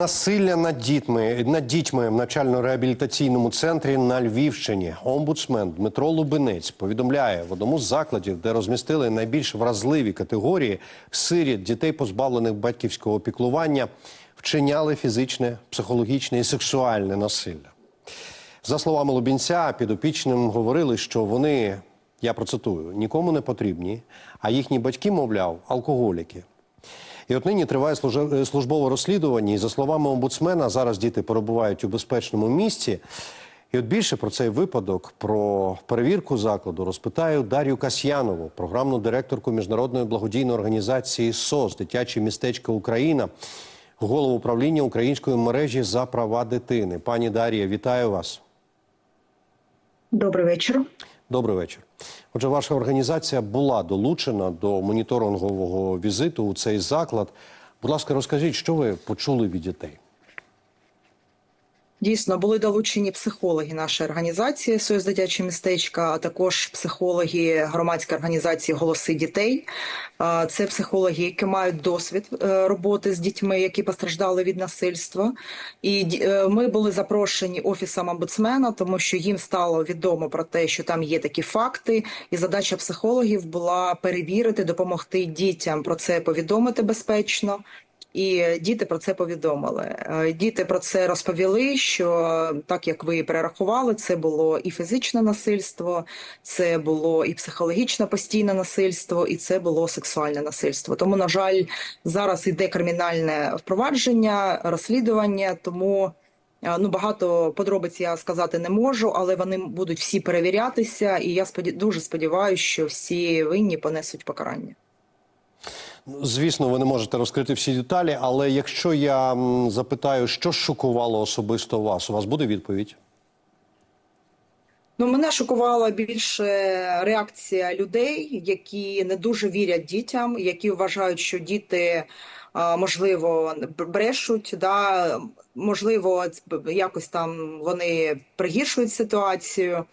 Насилля над дітьми над дітьми в навчально-реабілітаційному центрі на Львівщині. Омбудсмен Дмитро Лубинець повідомляє в одному з закладів, де розмістили найбільш вразливі категорії сиріт дітей, позбавлених батьківського піклування, вчиняли фізичне, психологічне і сексуальне насилля. За словами Лубінця, підопічним говорили, що вони, я процитую, нікому не потрібні, а їхні батьки, мовляв, алкоголіки. І от нині триває служа- службове розслідування. І за словами омбудсмена, зараз діти перебувають у безпечному місці. І от більше про цей випадок, про перевірку закладу, розпитаю Дар'ю Касьянову, програмну директорку міжнародної благодійної організації СОС Дитяче містечко Україна, голову управління української мережі за права дитини. Пані Дар'я, вітаю вас. Добрий вечір. Добрий вечір. Отже, ваша організація була долучена до моніторингового візиту у цей заклад. Будь ласка, розкажіть, що ви почули від дітей? Дійсно, були долучені психологи нашої організації Союз дитяче містечка, а також психологи громадської організації Голоси дітей. Це психологи, які мають досвід е, роботи з дітьми, які постраждали від насильства. І е, ми були запрошені офісом омбудсмена, тому що їм стало відомо про те, що там є такі факти, і задача психологів була перевірити, допомогти дітям про це повідомити безпечно. І діти про це повідомили. Е, Діти про це розповіли. Що так як ви перерахували, це було і фізичне насильство, це було і психологічне постійне насильство, і це було сексуальне насильство. Тому, на жаль, зараз іде кримінальне впровадження, розслідування. Тому е, ну багато подробиць я сказати не можу, але вони будуть всі перевірятися. І я споді... дуже сподіваюся, що всі винні понесуть покарання. Звісно, ви не можете розкрити всі деталі, але якщо я запитаю, що шокувало особисто вас, у вас буде відповідь? Ну, мене шокувала більше реакція людей, які не дуже вірять дітям, які вважають, що діти можливо брешуть, да можливо, якось там вони пригіршують ситуацію.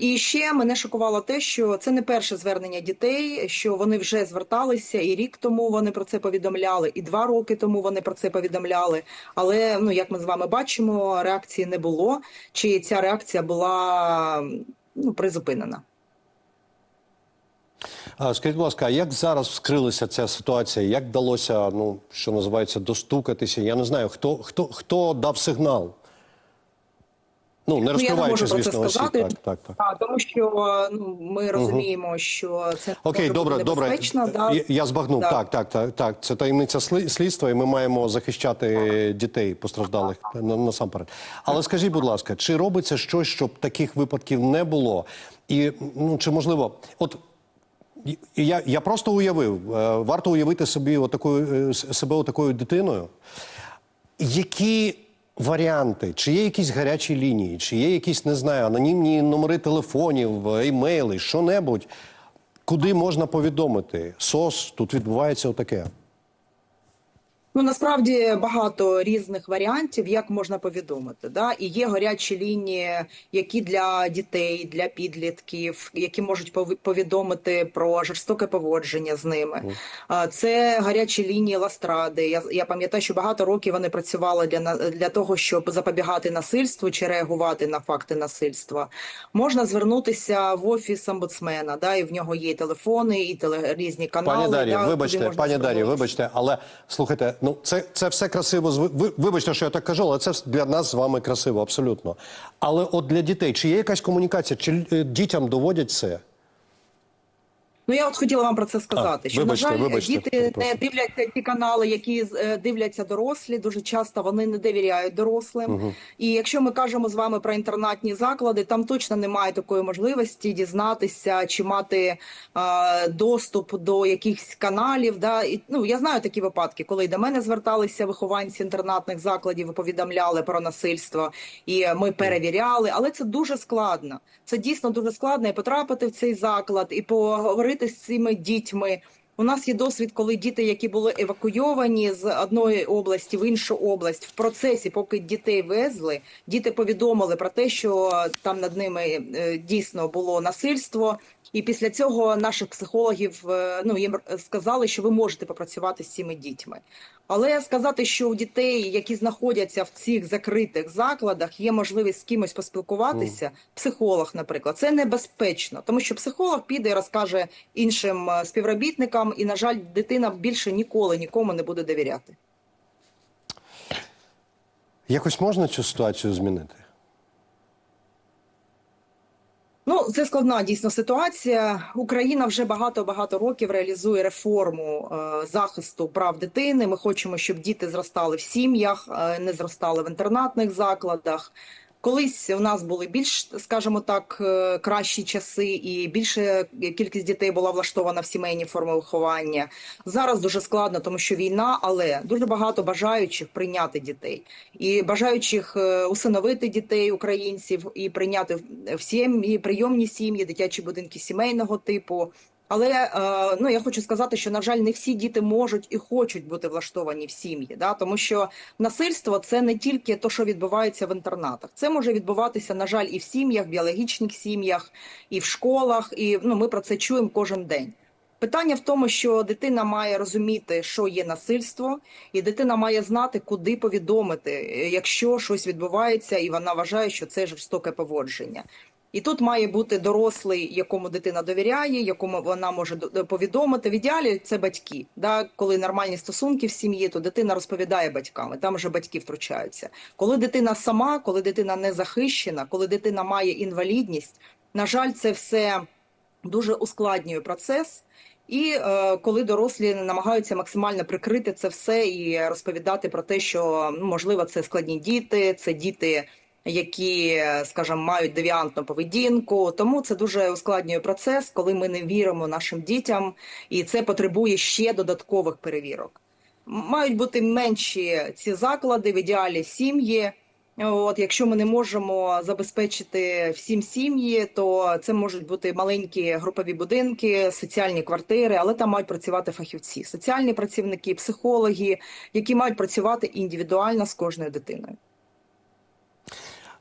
І ще мене шокувало те, що це не перше звернення дітей, що вони вже зверталися, і рік тому вони про це повідомляли, і два роки тому вони про це повідомляли. Але ну як ми з вами бачимо, реакції не було. Чи ця реакція була ну призупинена? Скажіть, будь ласка, як зараз вскрилася ця ситуація? Як вдалося, ну що називається, достукатися? Я не знаю, хто хто хто дав сигнал? Ну не Ну, розкриваючи, це звісно, сказати. Так, так, так. А, тому що ну ми розуміємо, що це Окей, може добре, бути добре. Да? Я, я збагнув. Да. Так, так, так, так. Це таємниця слідства, і ми маємо захищати дітей постраждалих на- насамперед. Але скажіть, будь ласка, чи робиться щось, щоб таких випадків не було? І ну чи можливо, от. Я, я просто уявив, е, варто уявити собі отакою, е, себе отакою дитиною. Які варіанти? Чи є якісь гарячі лінії, чи є якісь, не знаю, анонімні номери телефонів, імейли, що-небудь, куди можна повідомити? СОС, тут відбувається отаке. Ну насправді багато різних варіантів, як можна повідомити. Да? І є гарячі лінії, які для дітей, для підлітків, які можуть повідомити про жорстоке поводження з ними. Це гарячі лінії Ластради. Я, я пам'ятаю, що багато років вони працювали для, для того, щоб запобігати насильству чи реагувати на факти насильства. Можна звернутися в офіс омбудсмена, да, і в нього є і телефони, і теле, різні канали. Пані Дар'я, да, вибачте, пані Дар'я, вибачте, але слухайте, ну це, це все красиво. Ви, вибачте, що я так кажу, але це для нас з вами красиво, абсолютно. Але от для дітей, чи є якась комунікація, чи е, дітям доводять це? Ну я от хотіла вам про це сказати. А, що вибачте, на жаль, вибачте, діти перепрошую. не дивляться ті канали, які е, дивляться дорослі. Дуже часто вони не довіряють дорослим. І якщо ми кажемо з вами про інтернатні заклади, там точно немає такої можливості дізнатися чи мати е, доступ до якихось каналів. Да? І, ну я знаю такі випадки, коли до мене зверталися вихованці інтернатних закладів і повідомляли про насильство, і ми перевіряли, але це дуже складно. Це дійсно дуже складно і потрапити в цей заклад і поговорити з цими дітьми. У нас є досвід, коли діти, які були евакуйовані з одної області в іншу область, в процесі, поки дітей везли, діти повідомили про те, що там над ними е, дійсно було насильство. І після цього наших психологів е, ну їм сказали, що ви можете попрацювати з цими дітьми. Але сказати, що у дітей, які знаходяться в цих закритих закладах, є можливість з кимось поспілкуватися, психолог, наприклад, це небезпечно, тому що психолог піде і розкаже іншим е, і на жаль, дитина більше ніколи нікому не буде довіряти. Якось можна цю ситуацію змінити? Ну, це складна дійсно ситуація. Україна вже багато багато років реалізує реформу е, захисту прав дитини. Ми хочемо, щоб діти зростали в сім'ях, е, не зростали в інтернатних закладах. Колись у нас були більш, скажімо так, е, кращі часи, і більше кількість дітей була влаштована в сімейні форми виховання. Зараз дуже складно, тому що війна, але дуже багато бажаючих прийняти дітей і бажаючих е, усиновити дітей українців і прийняти в- сім'ї, прийомні сім'ї, дитячі будинки сімейного типу. Але е, ну я хочу сказати, що на жаль, не всі діти можуть і хочуть бути влаштовані в сім'ї, да тому що насильство це не тільки те, що відбувається в інтернатах, це може відбуватися, на жаль, і в сім'ях, в біологічних сім'ях, і в школах. І ну ми про це чуємо кожен день. Питання в тому, що дитина має розуміти, що є насильство, і дитина має знати, куди повідомити, якщо щось відбувається, і вона вважає, що це жорстоке поводження. І тут має бути дорослий, якому дитина довіряє, якому вона може до- повідомити. В ідеалі це батьки. Да? Коли нормальні стосунки в сім'ї, то дитина розповідає батькам, і там вже батьки втручаються. Коли дитина сама, коли дитина не захищена, коли дитина має інвалідність, на жаль, це все дуже ускладнює процес. І е, коли дорослі намагаються максимально прикрити це все і розповідати про те, що ну, можливо це складні діти, це діти, які, скажімо, мають девіантну поведінку. Тому це дуже ускладнює процес, коли ми не віримо нашим дітям, і це потребує ще додаткових перевірок. Мають бути менші ці заклади, в ідеалі сім'ї. От, якщо ми не можемо забезпечити всім сім'ї, то це можуть бути маленькі групові будинки, соціальні квартири, але там мають працювати фахівці, соціальні працівники, психологи, які мають працювати індивідуально з кожною дитиною.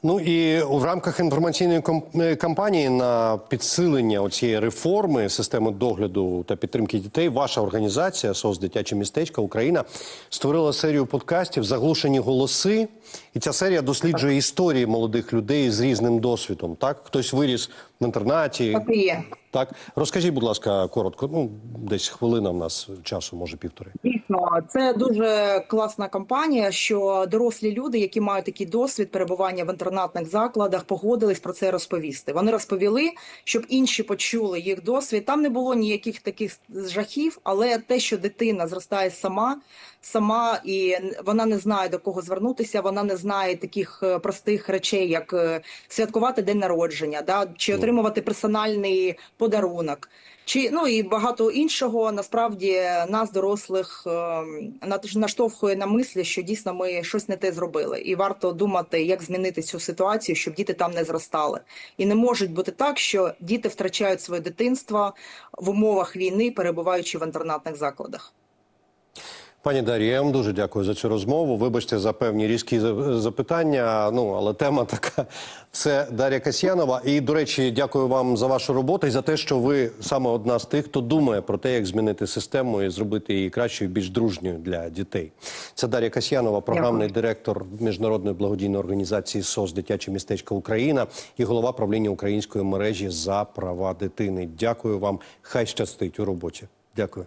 Ну і в рамках інформаційної е, кампанії на підсилення цієї реформи системи догляду та підтримки дітей, ваша організація СОС Дитяче містечко Україна створила серію подкастів Заглушені голоси. І ця серія досліджує історії молодих людей з різним досвідом. Так, хтось виріс в інтернаті. Так є. Так, розкажіть, будь ласка, коротко. Ну десь хвилина в нас часу, може півтори. Дійсно, це дуже класна кампанія, що дорослі люди, які мають такий досвід перебування в інтернатних закладах, погодились про це розповісти. Вони розповіли, щоб інші почули їх досвід. Там не було ніяких таких жахів, але те, що дитина зростає сама, сама і вона не знає до кого звернутися, вона не знає таких е, простих речей, як е, святкувати день народження, да чи отримувати персональний подарунок. Чи ну і багато іншого насправді нас, дорослих, наштовхує на мислі, що дійсно ми щось не те зробили, і варто думати, як змінити цю ситуацію, щоб діти там не зростали. І не може бути так, що діти втрачають своє дитинство в умовах війни, перебуваючи в інтернатних закладах. Пані Дар'я, я вам дуже дякую за цю розмову. Вибачте за певні різкі запитання. Ну але тема така. Це Дар'я Касьянова. І до речі, дякую вам за вашу роботу і за те, що ви саме одна з тих, хто думає про те, як змінити систему і зробити її кращою, більш дружньою для дітей. Це Дар'я Касьянова, програмний директор міжнародної благодійної організації СОС Дитяче містечко Україна і голова правління української мережі за права дитини. Дякую вам. Хай щастить у роботі. Дякую.